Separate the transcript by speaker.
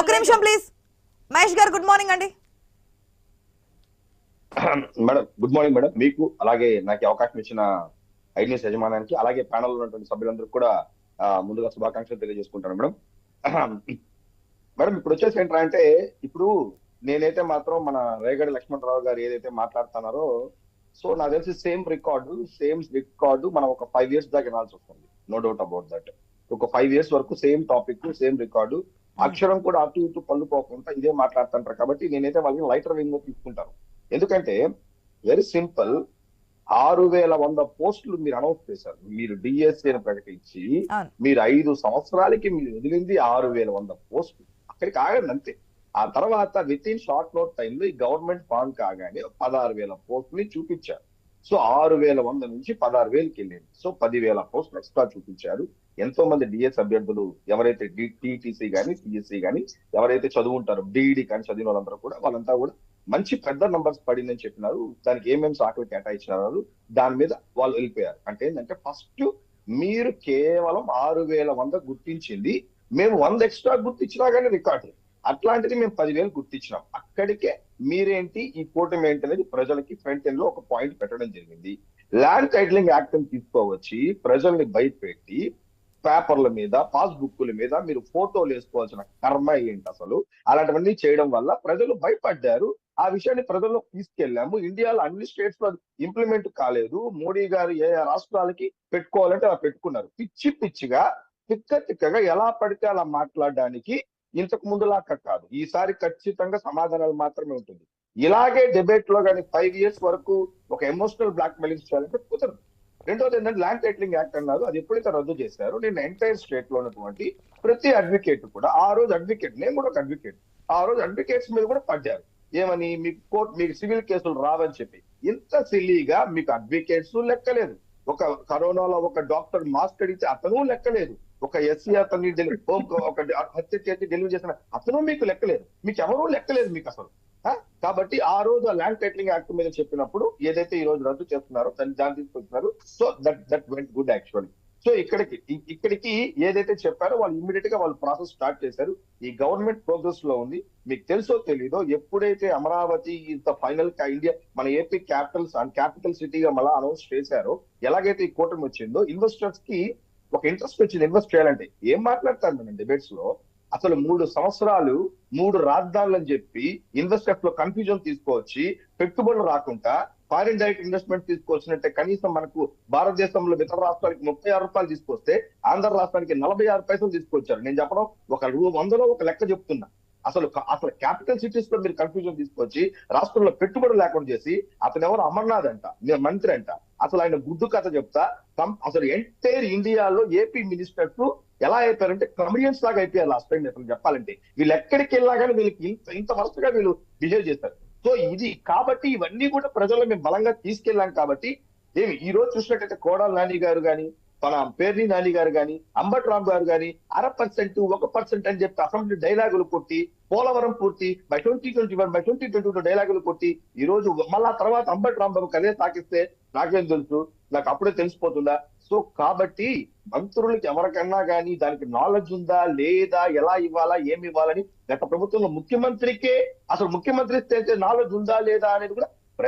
Speaker 1: ఒక నిమిషం ప్లీజ్. మహేష్ గారు గుడ్ మార్నింగ్ అండి.
Speaker 2: Madam good morning madam. మీకు అలాగే నాకు అవకాశం ఇచ్చిన ఐడియస్ యజమానానికి అలాగే ప్యానల్ ఉన్నటువంటి సభ్యులందరూ కూడా ముందుగా శుభాకాంక్షలు తెలియజేసుకుంటాను మేడం. మేడం ఇప్పుడు వచ్చేసి ఏంట్రా అంటే ఇప్పుడు నేనైతే మాత్రం మన రేగడి లక్ష్మణరావు గారు ఏదైతే మాట్లాడుతున్నారో సో నాకు తెలిసి సేమ్ రికార్డు సేమ్ రికార్డు మనం ఒక ఫైవ్ ఇయర్స్ దాకా వినాల్సి వస్తుంది. No doubt about that. ఒక ఫైవ్ ఇయర్స్ వరకు సేమ్ టాపిక్ సేమ్ రికార్డు అక్షరం కూడా అటు ఇటు పళ్ళు పోకుండా ఇదే మాట్లాడుతుంటారు. కాబట్టి నేనైతే వాళ్ళని లైటర్ వింగ్ తీసుకుంటాను. ఎందుకంటే వెరీ సింపుల్ ఆరు వేల వంద పోస్టులు మీరు అనౌన్స్ చేశారు. మీరు డిఎస్సీ అని ప్రకటించి. మీరు ఐదు సంవత్సరాలకి మీరు వదిలింది ఆరు వేల వంద పోస్టులు అక్కడికి ఆగండి అంతే. ఆ తర్వాత విత్ ఇన్ షార్ట్ నోట్ టైంలో ఈ గవర్నమెంట్ ఫామ్ కాగానే పదహారు వేల పోస్టుని చూపించారు. సో ఆరు వేల వంద నుంచి పదహారు వేలకి వెళ్ళింది. సో పదివేల పోస్టులు ఎక్స్ట్రా చూపించారు. ఎంతో మంది డిఎస్ అభ్యర్థులు ఎవరైతే టీటీసీ కానీ సిఎస్సి కానీ ఎవరైతే చదువుంటారో డిఈడి కానీ చదివిన వాళ్ళందరూ కూడా వాళ్ళంతా కూడా మంచి పెద్ద నంబర్స్ పడిందని చెప్పినారు. దానికి ఏమేమి సాకులు కేటాయించినారు దాని మీద వాళ్ళు వెళ్ళిపోయారు. అంటే ఏంటంటే ఫస్ట్ మీరు కేవలం ఆరు వేల వంద గుర్తించింది మేము వంద ఎక్స్ట్రా గుర్తించినా కానీ రికార్డు అట్లాంటిది మేము పదివేలు గుర్తించినాం. అక్కడికే మీరేంటి ఈ కూటమి ఏంటి అనేది ప్రజలకి ఫ్రంట్ ఎండ్లో ఒక పాయింట్ పెట్టడం జరిగింది. ల్యాండ్ టైటిలింగ్ యాక్ట్ తీసుకోవచ్చి ప్రజల్ని భయపెట్టి పేపర్ల మీద పాస్బుక్ల మీద మీరు ఫోటోలు వేసుకోవాల్సిన కర్మ ఏంటి అసలు? అలాంటివన్నీ చేయడం వల్ల ప్రజలు భయపడ్డారు. ఆ విషయాన్ని ప్రజల్లో తీసుకెళ్ళాము ఇండియాలో అన్ని స్టేట్స్లో ఇంప్లిమెంట్ కాలేదు. మోడీ గారు ఏ ఏ రాష్ట్రాలకి పెట్టుకోవాలంటే అలా పెట్టుకున్నారు. పిచ్చి పిచ్చిగా తిక్క తిక్కగా ఎలా పడితే అలా మాట్లాడడానికి ఇంతకు ముందులాగా కాదు. ఈసారి ఖచ్చితంగా సమాధానాలు మాత్రమే ఉంటుంది. ఇలాగే డిబేట్లో కానీ ఫైవ్ ఇయర్స్ వరకు ఒక ఎమోషనల్ బ్లాక్ మెయిలింగ్ చేయాలంటే కుదరదు. రెండోది ఏంటంటే ల్యాండ్ టైటిలింగ్ యాక్ట్ అన్నారు. అది ఎప్పుడైతే రద్దు చేశారో నేను ఎంటైర్ స్టేట్లో ఉన్నటువంటి ప్రతి అడ్వకేట్ కూడా ఆ రోజు అడ్వకేట్ నేను కూడా ఒక అడ్వకేట్ ఆ రోజు అడ్వకేట్స్ మీద కూడా పడ్డారు. ఏమని? మీకు కోర్టు మీకు సివిల్ కేసులు రావని చెప్పి. ఇంత సిల్లీగా మీకు అడ్వకేట్స్ లెక్కలేదు. ఒక కరోనాలో ఒక డాక్టర్ మాస్క్ అడిగితే అతను లెక్కలేదు. ఒక ఎస్సీ అతన్ని ఒక హత్య చేసి డెలివరీ చేసిన అతను మీకు లెక్కలేదు. మీకు ఎవరూ లెక్కలేదు మీకు అసలు. కాబట్టి ఆ రోజు ఆ ల్యాండ్ టైటిలింగ్ యాక్ట్ మీద చెప్పినప్పుడు ఏదైతే ఈ రోజు రద్దు చేస్తున్నారో దాన్ని దాన్ని తీసుకొస్తున్నారు so that that went good actually so ఇక్కడికి ఇక్కడికి ఏదైతే చెప్పారో వాళ్ళు ఇమ్మీడియట్గా వాళ్ళు ప్రాసెస్ స్టార్ట్ చేశారు. ఈ గవర్నమెంట్ ప్రోగ్రెస్లో ఉంది. మీకు తెలుసో తెలీదో ఎప్పుడైతే అమరావతి ఇంత ఫైనల్ ఇండియా మన ఏపీ క్యాపిటల్స్ అండ్ క్యాపిటల్ సిటీగా మళ్ళీ అనౌన్స్ చేశారో ఎలాగైతే ఈ కూటమి వచ్చిందో ఇన్వెస్టర్స్కి ఒక ఇంట్రెస్ట్ వచ్చింది. ఇన్వెస్ట్ చేయాలంటే ఏం మాట్లాడతారు మనం డిబేట్స్లో? అసలు మూడు సంవత్సరాలు మూడు రాజధానులు అని చెప్పి ఇన్వెస్టర్స్లో కన్ఫ్యూజన్ తీసుకోవచ్చి పెట్టుబడులు రాకుండా ఫారిన్ డైరెక్ట్ ఇన్వెస్ట్మెంట్ తీసుకొచ్చినట్టే కనీసం మనకు భారతదేశంలో ఇతర రాష్ట్రానికి ముప్పై ఆరు రూపాయలు తీసుకొస్తే ఆంధ్ర రాష్ట్రానికి నలభై ఆరు పైసలు తీసుకొచ్చారు. నేను చెప్పడం ఒక రూ- వందలో ఒక లెక్క చెప్తున్నా. అసలు అసలు క్యాపిటల్ సిటీస్లో మీరు కన్ఫ్యూజన్ తీసుకొచ్చి రాష్ట్రంలో పెట్టుబడులు లేకుండా చేసి అతను ఎవరు? అమర్నాథ్ అంట మీరు మంత్రి అంట. అసలు ఆయన గుడ్డు కథ చెప్తా. అసలు ఎంటైర్ ఇండియాలో ఏపీ మినిస్టర్స్ ఎలా అయిపోయారంటే కమిడియన్స్ లాగా అయిపోయారు లాస్ట్ టైం అసలు చెప్పాలంటే. వీళ్ళు ఎక్కడికి వెళ్ళినా కానీ వీళ్ళకి ఇంత ఇంత వరుసగా వీళ్ళు బిహేవ్ చేస్తారు. సో ఇది కాబట్టి ఇవన్నీ కూడా ప్రజల్లో మేము బలంగా తీసుకెళ్ళాం కాబట్టి ఏమి ఈ రోజు చూసినట్టయితే కోడాల నాని గారు కానీ మన పేర్ని నాని గారు కానీ అంబట్ రామ్ గారు గాని అర పర్సెంట్ ఒక పర్సెంట్ అని చెప్పి అసెంబ్లీ డైలాగులు కొట్టి పోలవరం పూర్తి by twenty twenty one by twenty twenty two డైలాగులు కొట్టి ఈ రోజు మళ్ళా తర్వాత అంబట్ రాంబాబు కదే తాకిస్తే నాకేం తెలుసు? నాకు అప్పుడే తెలిసిపోతుందా? సో కాబట్టి మంత్రులకి ఎవరికన్నా కానీ దానికి నాలెడ్జ్ ఉందా లేదా ఎలా ఇవ్వాలా ఏమి ఇవ్వాలని గత ప్రభుత్వంలో ముఖ్యమంత్రికే అసలు ముఖ్యమంత్రి నాలెడ్జ్ ఉందా లేదా అనేది కూడా